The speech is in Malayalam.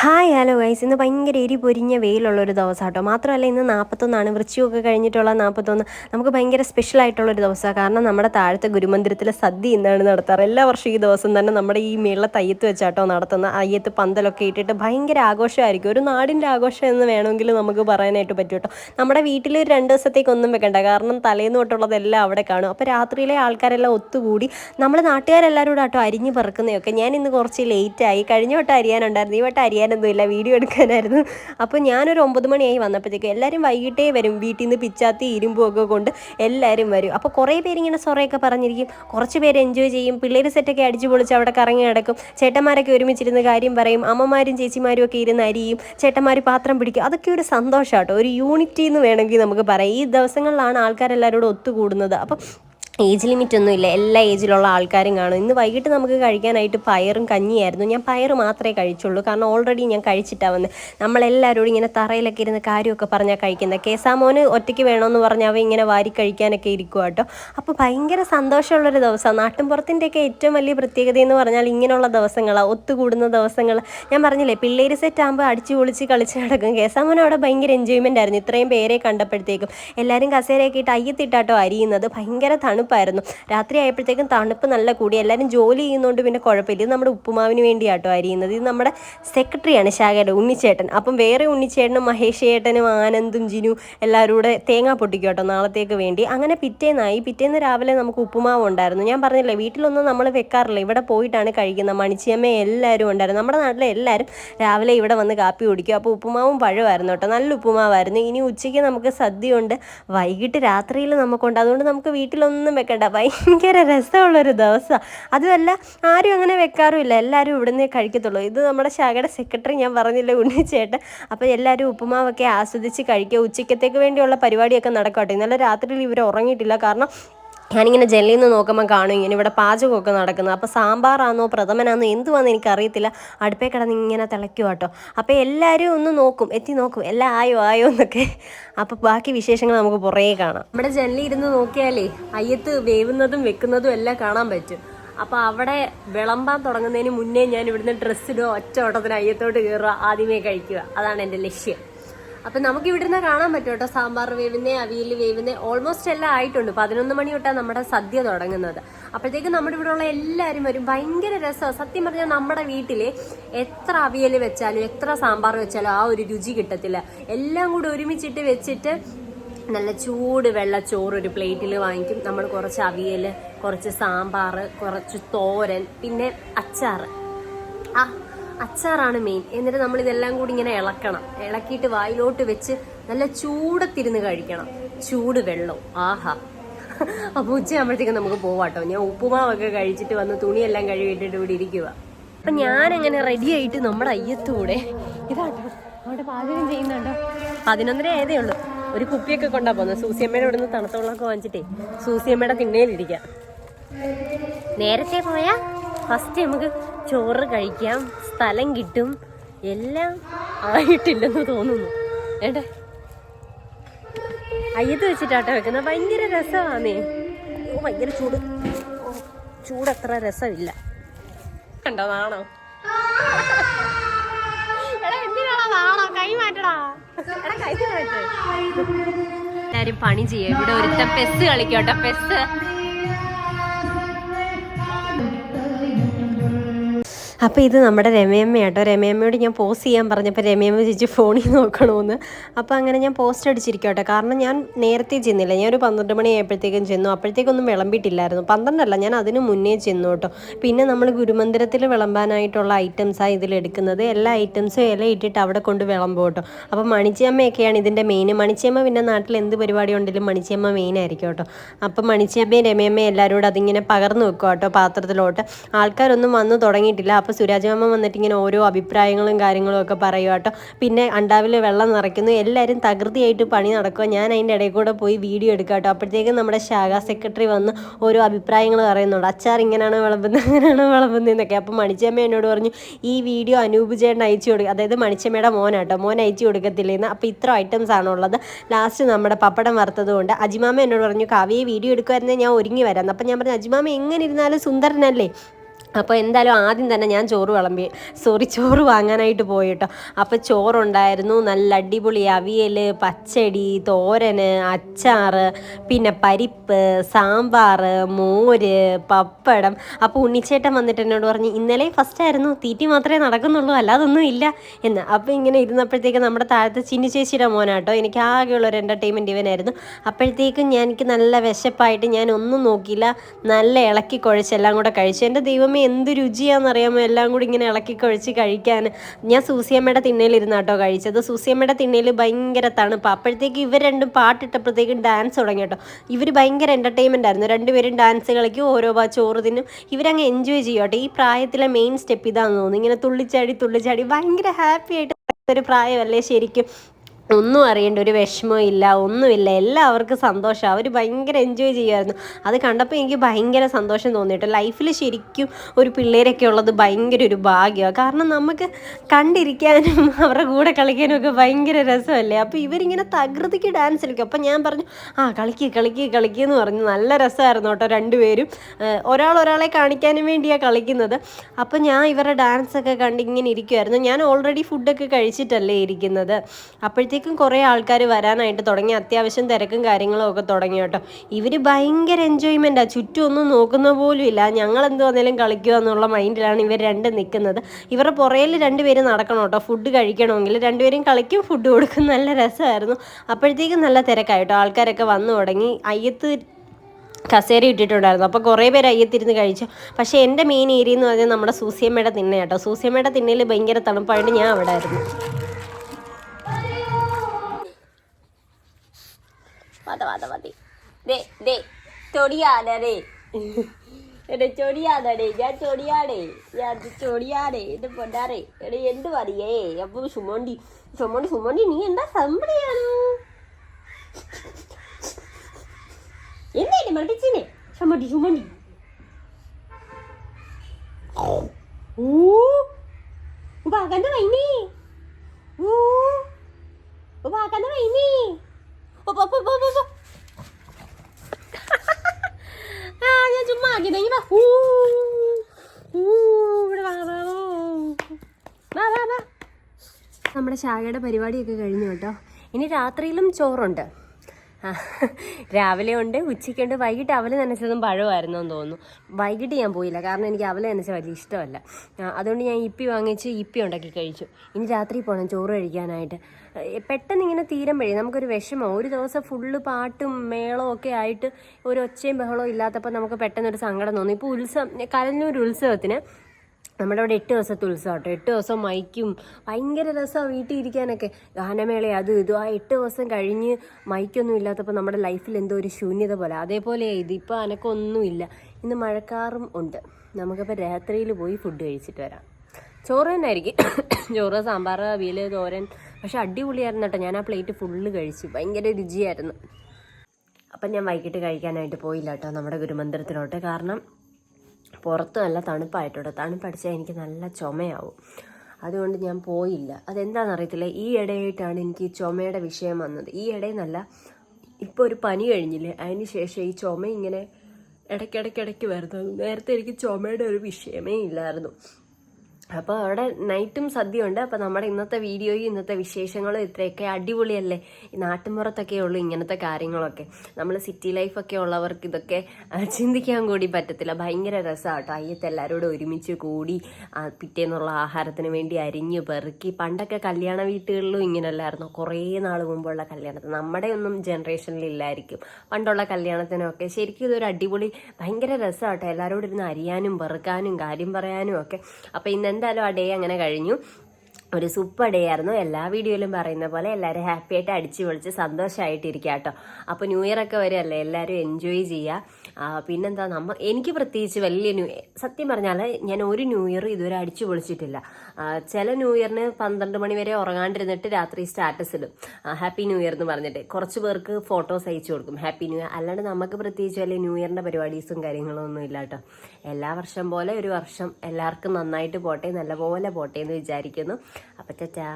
ഹായ് ഹലോ ഗൈസ് ഇന്ന് ഭയങ്കര എരി പൊരിഞ്ഞ വെയിലുള്ളൊരു ദിവസം കേട്ടോ മാത്രമല്ല ഇന്ന് നാൽപ്പത്തൊന്നാണ് വൃച്ചിയൊക്കെ കഴിഞ്ഞിട്ടുള്ള നാൽപ്പത്തൊന്ന് നമുക്ക് ഭയങ്കര സ്പെഷ്യൽ ആയിട്ടുള്ള ഒരു ദിവസമാണ്. കാരണം നമ്മുടെ താഴത്തെ ഗുരുമന്ദിരത്തിലെ സദ്യ ഇന്നാണ് നടത്താറ്. എല്ലാ വർഷവും ഈ ദിവസം തന്നെ നമ്മുടെ ഈ മേള തയ്യത്ത് വെച്ചാട്ടോ നടത്തുന്ന അയ്യത്ത് പന്തലൊക്കെ ഇട്ടിട്ട് ഭയങ്കര ആഘോഷമായിരിക്കും. ഒരു നാടിന്റെ ആഘോഷം എന്ന് വേണമെങ്കിൽ നമുക്ക് പറയാനായിട്ട് പറ്റും കേട്ടോ നമ്മുടെ വീട്ടിൽ ഒരു രണ്ട് ദിവസത്തേക്ക് ഒന്നും വെക്കണ്ട. കാരണം തലേന്ന് തൊട്ടുള്ളതെല്ലാം അവിടെ കാണും. അപ്പോൾ രാത്രിയിലെ ആൾക്കാരെല്ലാം ഒത്തുകൂടി നമ്മൾ നാട്ടുകാരെല്ലാവരും കൂടെ ആട്ടോ അരിഞ്ഞ് പറക്കുന്നതൊക്കെ. ഞാൻ ഇന്ന് കുറച്ച് ലേറ്റായി കഴിഞ്ഞ വട്ടം അരിയാനുണ്ടായിരുന്നു. ഈ വട്ടം അരിയാനൊന്നുമില്ല വീഡിയോ എടുക്കാനായിരുന്നു. അപ്പോൾ ഞാനൊരു ഒമ്പത് മണിയായി വന്നപ്പോഴത്തേക്ക് എല്ലാവരും വൈകിട്ടേ വരും വീട്ടിൽ നിന്ന് പിച്ചാത്തി ഇരുമ്പൊക്കെ കൊണ്ട് എല്ലാവരും വരും. അപ്പോൾ കുറേ പേരിങ്ങനെ സൊറയൊക്കെ പറഞ്ഞിരിക്കും. കുറച്ച് പേര് എൻജോയ് ചെയ്യും. പിള്ളേർ സെറ്റൊക്കെ അടിച്ചു പൊളിച്ച് അവിടെ കറങ്ങി നടക്കും. ചേട്ടന്മാരൊക്കെ ഒരുമിച്ചിരുന്ന് കാര്യം പറയും. അമ്മമാരും ചേച്ചിമാരും ഒക്കെ ഇരുന്ന് അരിയും. ചേട്ടന്മാർ പാത്രം പിടിക്കും. അതൊക്കെ ഒരു സന്തോഷമാട്ടോ ഒരു യൂണിറ്റി എന്ന് വേണമെങ്കിൽ നമുക്ക് പറയാം. ഈ ദിവസങ്ങളിലാണ് ആൾക്കാരെല്ലാവരോടും ഒത്തുകൂടുന്നത്. അപ്പം ഏജ് ലിമിറ്റ് ഒന്നും ഇല്ല എല്ലാ ഏജിലുള്ള ആൾക്കാരും കാണും. ഇന്ന് വൈകിട്ട് നമുക്ക് കഴിക്കാനായിട്ട് പയറും കഞ്ഞിയായിരുന്നു. ഞാൻ പയർ മാത്രമേ കഴിച്ചുള്ളൂ. കാരണം ഓൾറെഡി ഞാൻ കഴിച്ചിട്ടാണ് വന്നത് നമ്മളെല്ലാവരോടും ഇങ്ങനെ തറയിലൊക്കെ ഇരുന്ന് കാര്യമൊക്കെ പറഞ്ഞാൽ കഴിക്കുന്നത് കേസാമോന് ഒറ്റയ്ക്ക് വേണമെന്ന് പറഞ്ഞ് അവ ഇങ്ങനെ വാരി കഴിക്കാനൊക്കെ ഇരിക്കുക കേട്ടോ അപ്പോൾ ഭയങ്കര സന്തോഷമുള്ളൊരു ദിവസമാണ് നാട്ടിൻപുറത്തിന്റെയൊക്കെ ഏറ്റവും വലിയ പ്രത്യേകത എന്ന് പറഞ്ഞാൽ ഇങ്ങനെയുള്ള ദിവസങ്ങളാണ് ഒത്തുകൂടുന്ന ദിവസങ്ങൾ ഞാൻ പറഞ്ഞില്ലേ പിള്ളേർ സെറ്റ് ആകുമ്പോൾ അടിച്ചു പൊളിച്ച് കളിച്ച് നടക്കും. കേസാമോൻ അവിടെ ഭയങ്കര എൻജോയ്മെന്റ് ആയിരുന്നു. ഇത്രയും പേരെ കണ്ടപ്പോഴത്തേക്കും എല്ലാവരും കസേരയൊക്കെ ഇട്ട് അയ്യത്തിട്ടാട്ടോ അരിയുന്നത്. ഭയങ്കര തണുപ്പായിരുന്നു. രാത്രി ആയപ്പോഴത്തേക്കും തണുപ്പ് നല്ല കൂടി. എല്ലാവരും ജോലി ചെയ്യുന്നതുകൊണ്ട് പിന്നെ കുഴപ്പമില്ല. ഇത് നമ്മുടെ ഉപ്പുമാവിന് വേണ്ടിയാട്ടോ അരിയുന്നത് ഇത് നമ്മുടെ സെക്രട്ടറിയാണ് ശാഖയുടെ ഉണ്ണിച്ചേട്ടൻ. അപ്പം വേറെ ഉണ്ണിച്ചേട്ടനും മഹേഷ് ചേട്ടനും ആനന്ദും ജിനു എല്ലാവരും കൂടെ തേങ്ങ പൊട്ടിക്കും കേട്ടോ നാളത്തേക്ക് വേണ്ടി. അങ്ങനെ പിറ്റേന്നായി. പിറ്റേന്ന് രാവിലെ നമുക്ക് ഉപ്പുമാവ് ഉണ്ടായിരുന്നു. ഞാൻ പറഞ്ഞില്ലേ വീട്ടിലൊന്നും നമ്മൾ വെക്കാറില്ല. ഇവിടെ പോയിട്ടാണ് കഴിക്കുന്നത്. മണിച്ചിയമ്മ എല്ലാവരും ഉണ്ടായിരുന്നു. നമ്മുടെ നാട്ടിലെ എല്ലാവരും രാവിലെ ഇവിടെ വന്ന് കാപ്പി കുടിക്കും. അപ്പോൾ ഉപ്പുമാവും പഴമായിരുന്നു കേട്ടോ. നല്ല ഉപ്പുമാവായിരുന്നു. ഇനി ഉച്ചയ്ക്ക് നമുക്ക് സദ്യയുണ്ട്. വൈകിട്ട് രാത്രിയിൽ നമുക്കുണ്ട്. അതുകൊണ്ട് നമുക്ക് വീട്ടിലൊന്നും വെക്കണ്ട. ഭയങ്കര രസമുള്ളൊരു ദിവസമാണ് അതുമല്ല ആരും അങ്ങനെ വെക്കാറുമില്ല. എല്ലാവരും ഇവിടുന്നേ കഴിക്കത്തുള്ളൂ. ഇത് നമ്മുടെ ശാഖയുടെ സെക്രട്ടറി ഞാൻ പറഞ്ഞില്ല ഉണ്ണിച്ചേട്ടൻ. അപ്പോൾ എല്ലാവരും ഉപ്പുമാവൊക്കെ ആസ്വദിച്ച് കഴിക്കുക. ഉച്ചയ്ക്കത്തേക്ക് വേണ്ടിയുള്ള പരിപാടിയൊക്കെ നടക്കട്ടെ. ഇന്നലെ രാത്രിയിൽ ഇവർ ഉറങ്ങിയിട്ടില്ല. കാരണം ഞാനിങ്ങനെ ജനലിൽ നിന്ന് നോക്കുമ്പോൾ കാണും ഇങ്ങനെ ഇവിടെ പാചകമൊക്കെ നടക്കുന്നത് അപ്പോൾ സാമ്പാറാണോ പ്രഥമനാണോ എന്തുവാന്ന് എനിക്കറിയത്തില്ല. അടുപ്പേ കിടന്ന് ഇങ്ങനെ തിളയ്ക്കുക കേട്ടോ അപ്പോൾ എല്ലാവരും ഒന്ന് നോക്കും. എത്തി നോക്കും. എല്ലാം ആയോ? ആയോ എന്നൊക്കെ. അപ്പോൾ ബാക്കി വിശേഷങ്ങൾ നമുക്ക് പുറകെ കാണാം. നമ്മുടെ ജനലിൽ ഇരുന്ന് നോക്കിയാലേ അയ്യത്ത് വേവുന്നതും വെക്കുന്നതും എല്ലാം കാണാൻ പറ്റും. അപ്പോൾ അവിടെ വിളമ്പാൻ തുടങ്ങുന്നതിന് മുന്നേ ഞാൻ ഇവിടുന്ന് ഡ്രസ്സ് ഇടുക ഒറ്റ ഓട്ടത്തിന് അയ്യത്തോട്ട് കയറുക ആദ്യമേ കഴിക്കുക. അതാണ് എന്റെ ലക്ഷ്യം. അപ്പൊ നമുക്ക് ഇവിടുന്ന് കാണാൻ പറ്റും കേട്ടോ. സാമ്പാർ വേവുന്നേ അവിയൽ വേവുന്നേ ഓൾമോസ്റ്റ് എല്ലാം ആയിട്ടുണ്ട്. പതിനൊന്ന് മണി തൊട്ടാണ് നമ്മുടെ സദ്യ തുടങ്ങുന്നത്. അപ്പോഴത്തേക്ക് നമ്മുടെ ഇവിടെ ഉള്ള എല്ലാവരും വരും. ഭയങ്കര രസമാണ് സത്യം പറഞ്ഞാൽ നമ്മുടെ വീട്ടിൽ എത്ര അവിയൽ വെച്ചാലും എത്ര സാമ്പാർ വെച്ചാലും ആ ഒരു രുചി കിട്ടത്തില്ല. എല്ലാം കൂടി ഒരുമിച്ചിട്ട് വെച്ചിട്ട് നല്ല ചൂട് വെള്ള ചോറ് ഒരു പ്ലേറ്റിൽ വാങ്ങിക്കും. നമ്മൾ കുറച്ച് അവിയൽ കുറച്ച് സാമ്പാർ കുറച്ച് തോരൻ പിന്നെ അച്ചാറ്. ആ അച്ചാറാണ് മെയിൻ എന്നിട്ട് നമ്മൾ ഇതെല്ലാം കൂടി ഇങ്ങനെ ഇളക്കണം. ഇളക്കിയിട്ട് വായിലോട്ട് വെച്ച് നല്ല ചൂടത്തിരുന്ന് കഴിക്കണം. ചൂട് വെള്ളം. ആഹാ. അപ്പോൾ ഉച്ചയാകുമ്പോഴത്തേക്കും നമുക്ക് പോവാട്ടോ. ഞാൻ ഉപ്പുമാവൊക്കെ കഴിച്ചിട്ട് വന്ന് തുണിയെല്ലാം കഴുകിയിട്ടിട്ട് ഇവിടെ ഇരിക്കുക അപ്പം ഞാൻ അങ്ങനെ റെഡി ആയിട്ട് നമ്മുടെ അയ്യത്തൂടെ ഇതാട്ടോ. അവിടെ പാചകം ചെയ്യുന്നുണ്ടോ? പതിനൊന്നര ആയതേ ഉള്ളൂ. ഒരു കുപ്പിയൊക്കെ കൊണ്ടാ പോകുന്നത് സൂസിയമ്മയുടെ ഇവിടുന്ന് തണുത്തോളൊക്കെ വാങ്ങിച്ചിട്ടേ. സൂസിയമ്മയുടെ തിണ്ണയിലിരിക്കാം. നേരത്തെ പോയാ? ഫസ്റ്റ് നമുക്ക് ചോറ് കഴിക്കാം സ്ഥലം കിട്ടും എല്ലാം ആയിട്ടില്ലെന്ന് തോന്നുന്നു. ഏട്ടെ അയ്യത്ത് വെച്ചിട്ടാട്ടോ വെക്കുന്നത്. ഭയങ്കര രസമാണേ ഓ ഭയങ്കര ചൂട്. ചൂട് അത്ര രസമില്ല. കണ്ടോ നാണോ? എല്ലാരും പണി ചെയ്യാം. ഇവിടെ ഒരുത്തൻ പെസ് കളിക്കോട്ടെ പെസ് അപ്പോൾ ഇത് നമ്മുടെ രമയമ്മ കേട്ടോ രമയമ്മയോട് ഞാൻ പോസ്റ്റ് ചെയ്യാൻ പറഞ്ഞപ്പോൾ രമയമ്മ ചേച്ചി ഫോണിൽ നോക്കണമെന്ന് അപ്പോൾ അങ്ങനെ ഞാൻ പോസ്റ്റ് അടിച്ചിരിക്കട്ടെ കാരണം ഞാൻ നേരത്തെ ചെന്നില്ല. ഞാൻ ഒരു പന്ത്രണ്ട് മണി ആയപ്പോഴത്തേക്കും ചെന്നു. അപ്പോഴത്തേക്കൊന്നും വിളമ്പിയിട്ടില്ലായിരുന്നു. പന്ത്രണ്ടല്ല ഞാൻ അതിന് മുന്നേ ചെന്നു കേട്ടോ പിന്നെ നമ്മൾ ഗുരുമന്ദിരത്തിൽ വിളമ്പാനായിട്ടുള്ള ഐറ്റംസാണ് ഇതിലെടുക്കുന്നത് എല്ലാ ഐറ്റംസും ഇല ഇട്ടിട്ട് അവിടെ കൊണ്ട് വിളമ്പും കേട്ടോ അപ്പോൾ മണിച്ചമ്മയൊക്കെയാണ് ഇതിന്റെ മെയിൻ മണിച്ചമ്മ പിന്നെ നാട്ടിൽ എന്ത് പരിപാടി ഉണ്ടെങ്കിലും മണിച്ചമ്മ മെയിൻ ആയിരിക്കും കേട്ടോ അപ്പോൾ മണിച്ചമ്മയും രമയമ്മയും എല്ലാവരും കൂടെ അതിങ്ങനെ പകർന്നു വെക്കുക കേട്ടോ പാത്രത്തിലോട്ട്. ആൾക്കാരൊന്നും വന്ന് തുടങ്ങിയിട്ടില്ല. അപ്പോൾ സുരാജമ്മ വന്നിട്ട് ഇങ്ങനെ ഓരോ അഭിപ്രായങ്ങളും കാര്യങ്ങളും ഒക്കെ പറയുക കേട്ടോ പിന്നെ അണ്ടാവിൽ വെള്ളം നിറയ്ക്കുന്നു. എല്ലാവരും തകൃതിയായിട്ട് പണി നടക്കുക ഞാൻ അതിന്റെ ഇടയിൽ കൂടെ പോയി വീഡിയോ എടുക്കുക കേട്ടോ അപ്പോഴത്തേക്കും നമ്മുടെ ശാഖാ സെക്രട്ടറി വന്ന് ഓരോ അഭിപ്രായങ്ങൾ പറയുന്നുണ്ട്. അച്ചാർ ഇങ്ങനെയാണ് വിളമ്പുന്നത്? അങ്ങനെയാണ് വിളമ്പുന്നത്? എന്നൊക്കെ. അപ്പോൾ മണിച്ചമ്മ എന്നോട് പറഞ്ഞു ഈ വീഡിയോ അനൂപ് ചേട്ടൻ അയച്ചു കൊടുക്കുക അതായത് മണിച്ചമ്മയുടെ മോനാട്ടോ മോൻ അയച്ചു കൊടുക്കത്തില്ലെന്ന് അപ്പോൾ ഇത്ര ഐറ്റംസ് ആണുള്ളത് ലാസ്റ്റ് നമ്മുടെ പപ്പടം വറുത്തതുകൊണ്ട് അജിമാമ എന്നോട് പറഞ്ഞു കാവ്യെ വീഡിയോ എടുക്കുമായിരുന്നേ ഞാൻ ഒരുങ്ങി വരാം. അപ്പം ഞാൻ പറഞ്ഞു അജിമാമ എങ്ങനെ ഇരുന്നാലും സുന്ദരനല്ലേ? അപ്പോൾ എന്തായാലും ആദ്യം തന്നെ ഞാൻ ചോറ് വിളമ്പി സോറി ചോറ് വാങ്ങാനായിട്ട് പോയി അപ്പോൾ ചോറുണ്ടായിരുന്നു നല്ല അടിപൊളി അവിയൽ പച്ചടി തോരൻ അച്ചാറ് പിന്നെ പരിപ്പ് സാമ്പാർ മോര് പപ്പടം. അപ്പോൾ ഉണ്ണിച്ചേട്ടൻ വന്നിട്ട് എന്നോട് പറഞ്ഞു ഇന്നലെ ഫസ്റ്റ് ആയിരുന്നു തീറ്റി മാത്രമേ നടക്കുന്നുള്ളൂ അല്ലാതൊന്നും ഇല്ല. എന്ന്. അപ്പോൾ ഇങ്ങനെ ഇരുന്നപ്പോഴത്തേക്ക് നമ്മുടെ താഴത്തെ ചിന്നി ചേച്ചിയുടെ മോനാട്ടോ എനിക്ക് ആകെയുള്ള ഒരു എന്റർടൈൻമെന്റ് ഇവനായിരുന്നു അപ്പോഴത്തേക്കും ഞാൻ എനിക്ക് നല്ല വിശപ്പായിട്ട് ഞാൻ ഒന്നും നോക്കിയില്ല നല്ല ഇളക്കി കുഴച്ചെല്ലാം കൂടെ കഴിച്ചു. എന്റെ ദൈവമേ എന്ത് രുചിയാണെന്നറിയാമോ എല്ലാം കൂടി ഇങ്ങനെ ഇളക്കി കഴിച്ച് കഴിക്കാൻ. ഞാൻ സൂസിയമ്മയുടെ തിണ്ണയിലിരുന്ന കേട്ടോ കഴിച്ചത്. സൂസിയമ്മയുടെ തിണ്ണയിൽ ഭയങ്കര തണുപ്പ്. അപ്പോഴത്തേക്ക് ഇവർ രണ്ടും പാട്ടിട്ടപ്പോഴത്തേക്കും ഡാൻസ് തുടങ്ങി കേട്ടോ. ഇവർ ഭയങ്കര എന്റർടൈൻമെന്റ് ആയിരുന്നു. രണ്ടുപേരും ഡാൻസ് കളിക്കും ഓരോ ബാ ചോറ് തിന്നും. ഇവരങ്ങ് എൻജോയ് ചെയ്യും കേട്ടോ. ഈ പ്രായത്തിലെ മെയിൻ സ്റ്റെപ്പ് ഇതാണെന്ന് തോന്നുന്നു. ഇങ്ങനെ തുള്ളിച്ചാടി തുള്ളിച്ചാടി ഭയങ്കര ഹാപ്പി ആയിട്ട് ഒരു പ്രായമല്ലേ ശരിക്കും. ഒന്നും അറിയേണ്ട ഒരു വിഷമവും ഇല്ല ഒന്നുമില്ല. എല്ലാവർക്കും സന്തോഷം. അവർ ഭയങ്കര എൻജോയ് ചെയ്യുമായിരുന്നു അത് കണ്ടപ്പോൾ എനിക്ക് ഭയങ്കര സന്തോഷം തോന്നിയിട്ട്. ലൈഫിൽ ശരിക്കും ഒരു പിള്ളേരൊക്കെ ഉള്ളത് ഭയങ്കര ഒരു ഭാഗ്യമാണ് കാരണം നമുക്ക് കണ്ടിരിക്കാനും അവരുടെ കൂടെ കളിക്കാനും ഒക്കെ ഭയങ്കര രസമല്ലേ? അപ്പോൾ ഇവരിങ്ങനെ തകൃതിക്ക് ഡാൻസ് കളിക്കും അപ്പോൾ ഞാൻ പറഞ്ഞു ആ കളിക്ക് കളിക്ക് കളിക്കുക എന്ന് പറഞ്ഞു. നല്ല രസമായിരുന്നു കേട്ടോ രണ്ടുപേരും. ഒരാൾ ഒരാളെ കാണിക്കാനും വേണ്ടിയാണ് കളിക്കുന്നത്. അപ്പോൾ ഞാൻ ഇവരുടെ ഡാൻസൊക്കെ കണ്ട് ഇങ്ങനെ ഇരിക്കുമായിരുന്നു ഞാൻ ഓൾറെഡി ഫുഡൊക്കെ കഴിച്ചിട്ടല്ലേ ഇരിക്കുന്നത്. അപ്പോഴത്തേക്കും കുറേ ആൾക്കാർ വരാനായിട്ട് തുടങ്ങി. അത്യാവശ്യം തിരക്കും കാര്യങ്ങളും ഒക്കെ തുടങ്ങി കേട്ടോ. ഇവർ ഭയങ്കര എൻജോയ്മെന്റാണ് ചുറ്റും ഒന്നും നോക്കുന്ന പോലും ഇല്ല. ഞങ്ങൾ എന്ത് വന്നാലും കളിക്കുക എന്നുള്ള മൈൻഡിലാണ് ഇവർ രണ്ടും നിൽക്കുന്നത്. ഇവരുടെ പുറയിൽ രണ്ടുപേരും നടക്കണം കേട്ടോ. ഫുഡ് കഴിക്കണമെങ്കിൽ. രണ്ടുപേരും കളിക്കും ഫുഡ് കൊടുക്കും. നല്ല രസമായിരുന്നു. അപ്പോഴത്തേക്കും നല്ല തിരക്കായിട്ടോ ആൾക്കാരൊക്കെ വന്നു തുടങ്ങി. അയ്യത്ത് കസേര ഇട്ടിട്ടുണ്ടായിരുന്നു. അപ്പോൾ കുറേ പേര് അയ്യത്തിരുന്ന് കഴിച്ചു. പക്ഷേ എന്റെ മെയിൻ ഏരിയ എന്ന് പറഞ്ഞാൽ നമ്മുടെ സൂസിയമ്മയുടെ തിണ്ണ കേട്ടോ. സൂസിയമ്മയുടെ തിണ്ണയിൽ ഭയങ്കര തണുപ്പായിട്ട് ഞാൻ അവിടെ ആയിരുന്നു. മതി മതി മതി. ദേ ദേ ചൊടിയാടെ ഡേ. എടെ ചൊടിയാടേ ഞാൻ ചൊടിയാടേ. ഞാൻ ചൊടിയാടേ. എന്റെ പൊണ്ടാറേ എടെ എന്ത് പറയേ അപ്പൊ സുമോണ്ടി സുമോണ്ടി സുമോണ്ടി നീ എന്താ സമ്പടിയാണ് എന്തായിട്ട് മടിച്ചിനെ? സുമോണ്ടി സുമോണ്ടി. ഓ ഓ വൈനേ. ഓ ഉപാകന്ന വൈനേ. പോ നമ്മുടെ ശാഖയുടെ പരിപാടിയൊക്കെ കഴിഞ്ഞു കേട്ടോ. ഇനി രാത്രിയിലും ചോറുണ്ട്. രാവിലെ ഉണ്ട് ഉച്ചയ്ക്കുണ്ട് വൈകിട്ട് അവൽ നനച്ചതും പഴമായിരുന്നു എന്ന് തോന്നുന്നു. വൈകിട്ട് ഞാൻ പോയില്ല കാരണം എനിക്ക് അവൽ നനച്ച വലിയ ഇഷ്ടമല്ല. അതുകൊണ്ട് ഞാൻ ഇപ്പി വാങ്ങിച്ച് ഇപ്പി ഉണ്ടാക്കി കഴിച്ചു. ഇനി രാത്രി പോകണം ചോറ് കഴിക്കാനായിട്ട്. പെട്ടെന്ന് ഇങ്ങനെ തീരുമ്പോഴേ നമുക്കൊരു വിഷമം. ഒരു ദിവസം ഫുള്ള് പാട്ടും മേളവും ഒക്കെ ആയിട്ട് ഒരു ഒച്ചയും ബഹളവും ഇല്ലാത്തപ്പോൾ നമുക്ക് പെട്ടെന്നൊരു സങ്കടം തോന്നുന്നു ഇപ്പോൾ ഉത്സവം കലഞ്ഞൂർ ഉത്സവത്തിന് നമ്മുടെ അവിടെ എട്ട് ദിവസത്തെ ഉത്സവം കേട്ടോ എട്ട് ദിവസം മൈക്കും ഭയങ്കര രസമാണ് വീട്ടിൽ ഇരിക്കാനൊക്കെ. ഗാനമേള അത് ഇതും. ആ എട്ട് ദിവസം കഴിഞ്ഞ് മൈക്കൊന്നും ഇല്ലാത്തപ്പോൾ നമ്മുടെ ലൈഫിൽ എന്തോ ഒരു ശൂന്യത പോലെ. അതേപോലെ ഇത് ഇപ്പോൾ അനക്കൊന്നുമില്ല. ഇന്ന് മഴക്കാറും ഉണ്ട്. നമുക്കപ്പോൾ രാത്രിയിൽ പോയി ഫുഡ് കഴിച്ചിട്ട് വരാം. ചോറ് തന്നെ ആയിരിക്കും ചോറ് സാമ്പാർ അവിയൽ തോരൻ. പക്ഷെ അടിപൊളിയായിരുന്നു കേട്ടോ. ഞാൻ ആ പ്ലേറ്റ് ഫുള്ള് കഴിച്ചു. ഭയങ്കര രുചിയായിരുന്നു. അപ്പം ഞാൻ വൈകിട്ട് കഴിക്കാനായിട്ട് പോയില്ല കേട്ടോ നമ്മുടെ ഗുരുമന്ദിരത്തിലോട്ട്. കാരണം പുറത്ത് നല്ല തണുപ്പായിട്ടുണ്ട്. തണുപ്പടിച്ചാൽ എനിക്ക് നല്ല ചുമയാവും. അതുകൊണ്ട് ഞാൻ പോയില്ല. അതെന്താണെന്ന് അറിയത്തില്ല ഈ ഇടയായിട്ടാണ് എനിക്ക് ഈ ചുമയുടെ വിഷയം വന്നത്. ഈ ഇടയെന്നല്ല ഇപ്പോൾ ഒരു പനി കഴിഞ്ഞില്ലേ? അതിന് ശേഷം ഈ ചുമ ഇങ്ങനെ ഇടയ്ക്കിടയ്ക്കിടയ്ക്ക് വരുന്നത്. നേരത്തെ എനിക്ക് ചുമയുടെ ഒരു വിഷയമേ ഇല്ലായിരുന്നു. അപ്പോൾ അവിടെ നൈറ്റും സദ്യയുണ്ട്. അപ്പോൾ നമ്മുടെ ഇന്നത്തെ വീഡിയോയും ഇന്നത്തെ വിശേഷങ്ങളും ഇത്രയൊക്കെ അടിപൊളിയല്ലേ? ഈ നാട്ടിൻപുറത്തൊക്കെ ഉള്ളൂ ഇങ്ങനത്തെ കാര്യങ്ങളൊക്കെ. നമ്മൾ സിറ്റി ലൈഫൊക്കെ ഉള്ളവർക്ക് ഇതൊക്കെ ചിന്തിക്കാൻ കൂടി പറ്റത്തില്ല. ഭയങ്കര രസമാണ് കേട്ടോ അയ്യത്ത് എല്ലാവരോടും ഒരുമിച്ച് കൂടി പിറ്റേന്നുള്ള ആഹാരത്തിന് വേണ്ടി അരിഞ്ഞ് പെറുക്കി. പണ്ടൊക്കെ കല്യാണ വീട്ടുകളിലും ഇങ്ങനെയല്ലായിരുന്നു? കുറേ നാൾ മുമ്പുള്ള കല്യാണത്തിന്. നമ്മുടെ ഒന്നും ജനറേഷനിലില്ലായിരിക്കും പണ്ടുള്ള കല്യാണത്തിനൊക്കെ. ശരിക്കും ഇതൊരു അടിപൊളി ഭയങ്കര രസമാട്ടോ എല്ലാവരോടും ഇരുന്ന് അരിയാനും പെറുക്കാനും കാര്യം പറയാനും ഒക്കെ. അപ്പോൾ ഇന്ന് എന്തായാലും ആ ഡേ അങ്ങനെ കഴിഞ്ഞു. ഒരു സൂപ്പർ ഡേ ആയിരുന്നു. എല്ലാ വീഡിയോയിലും പറയുന്ന പോലെ എല്ലാവരും ഹാപ്പി ആയിട്ട് അടിച്ചു പൊളിച്ച് സന്തോഷമായിട്ടിരിക്കുക കേട്ടോ അപ്പോൾ ന്യൂ ഇയർ ഒക്കെ വരുമല്ലേ എല്ലാവരും എൻജോയ് ചെയ്യുക പിന്നെന്താ നമ്മ എനിക്ക് പ്രത്യേകിച്ച് വലിയ ന്യൂ സത്യം പറഞ്ഞാൽ ഞാൻ ഒരു ന്യൂ ഇയർ ഇതുവരെ അടിച്ചു പൊളിച്ചിട്ടില്ല. ചില ന്യൂ ഇയറിന് പന്ത്രണ്ട് മണി വരെ ഉറങ്ങാണ്ടിരുന്നിട്ട് രാത്രി സ്റ്റാറ്റസ് ഇടും. ഹാപ്പി ന്യൂ ഇയർ എന്ന് പറഞ്ഞിട്ട്. കുറച്ച് പേർക്ക് ഫോട്ടോസ് അയച്ചു കൊടുക്കും. Happy new year. അല്ലാണ്ട് നമുക്ക് പ്രത്യേകിച്ച് വലിയ ന്യൂ ഇയറിന്റെ പരിപാടീസും കാര്യങ്ങളും ഒന്നും ഇല്ല കേട്ടോ. എല്ലാ വർഷം പോലെ ഒരു വർഷം എല്ലാവർക്കും നന്നായിട്ട് പോട്ടെ നല്ലപോലെ പോട്ടെ എന്ന് വിചാരിക്കുന്നു. അപ്പം ചാ